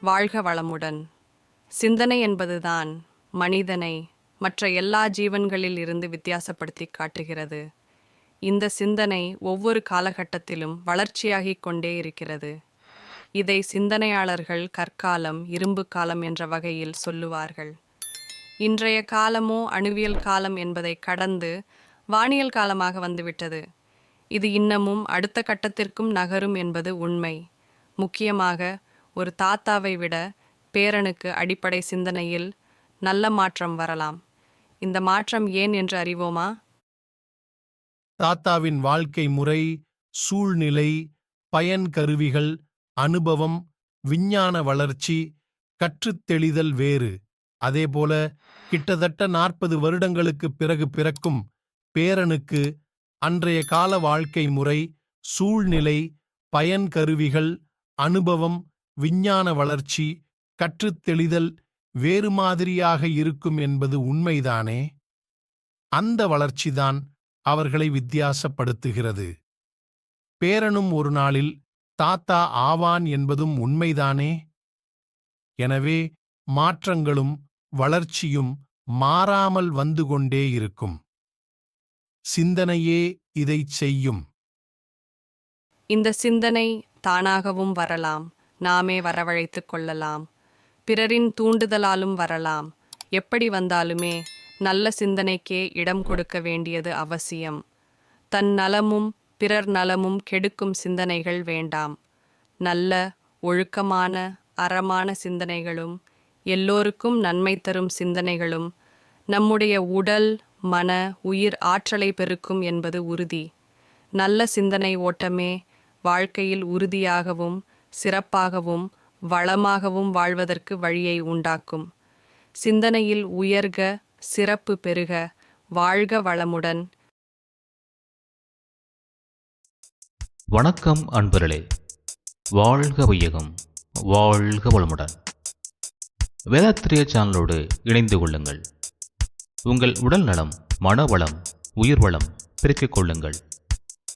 வாழ்க வளமுடன். சிந்தனை என்பதுதான் மனிதனை மற்ற எல்லா ஜீவன்களில் இருந்து வித்தியாசப்படுத்தி காட்டுகிறது. இந்த சிந்தனை ஒவ்வொரு காலகட்டத்திலும் வளர்ச்சியாகிக் கொண்டே இருக்கிறது. இதை சிந்தனையாளர்கள் கற்காலம் இரும்பு காலம் என்ற வகையில் சொல்லுவார்கள். இன்றைய காலமோ அணுவியல் காலம் என்பதை கடந்து வானியல் காலமாக வந்துவிட்டது. இது இன்னமும் அடுத்த கட்டத்திற்கும் நகரும் என்பது உண்மை. முக்கியமாக ஒரு தாத்தாவை விட பேரனுக்கு அடிப்படை சிந்தனையில் நல்ல மாற்றம் வரலாம். இந்த மாற்றம் ஏன் என்று அறிவோமா? தாத்தாவின் வாழ்க்கை முறை சூழ்நிலை பயன் கருவிகள் அனுபவம் விஞ்ஞான வளர்ச்சி கற்றுத்தெளிதல் வேறு. அதேபோல கிட்டத்தட்ட நாற்பது வருடங்களுக்குப் பிறகு பிறக்கும் பேரனுக்கு அன்றைய கால வாழ்க்கை முறை சூழ்நிலை பயன் கருவிகள் அனுபவம் விஞ்ஞான வளர்ச்சி கற்றுத் தெளிதல் வேறு மாதிரியாக இருக்கும் என்பது உண்மைதானே? அந்த வளர்ச்சிதான் அவர்களை வித்தியாசப்படுத்துகிறது. பேரனும் ஒரு நாளில் தாத்தா ஆவான் என்பதும் உண்மைதானே? எனவே மாற்றங்களும் வளர்ச்சியும் மாறாமல் வந்து கொண்டே இருக்கும். சிந்தனையே இதைச் செய்யும். இந்த சிந்தனை தானாகவும் வரலாம். நாமே வரவழைத்து கொள்ளலாம். பிறரின் தூண்டுதலாலும் வரலாம். எப்படி வந்தாலுமே நல்ல சிந்தனைக்கே இடம் கொடுக்க வேண்டியது அவசியம். தன் நலமும் பிறர் நலமும் கெடுக்கும் சிந்தனைகள் வேண்டாம். நல்ல ஒழுக்கமான அறமான சிந்தனைகளும் எல்லோருக்கும் நன்மை தரும் சிந்தனைகளும் நம்முடைய உடல் மன உயிர் ஆற்றலை பெருக்கும் என்பது உறுதி. நல்ல சிந்தனை ஓட்டமே வாழ்க்கையில் உறுதியாகவும் சிறப்பாகவும் வளமாகவும் வாழ்வதற்கு வழியை உண்டாக்கும். சிந்தனையில் உயர்க சிறப்பு பெருக வாழ்க வளமுடன். வணக்கம் அன்பர்களே. வாழ்க வையகம் வாழ்க வளமுடன். வேதாத்திரிய சேனலோடு இணைந்து கொள்ளுங்கள். உங்கள் உடல் நலம் மனவளம் உயிர் வளம் பெருக்கிக் கொள்ளுங்கள்.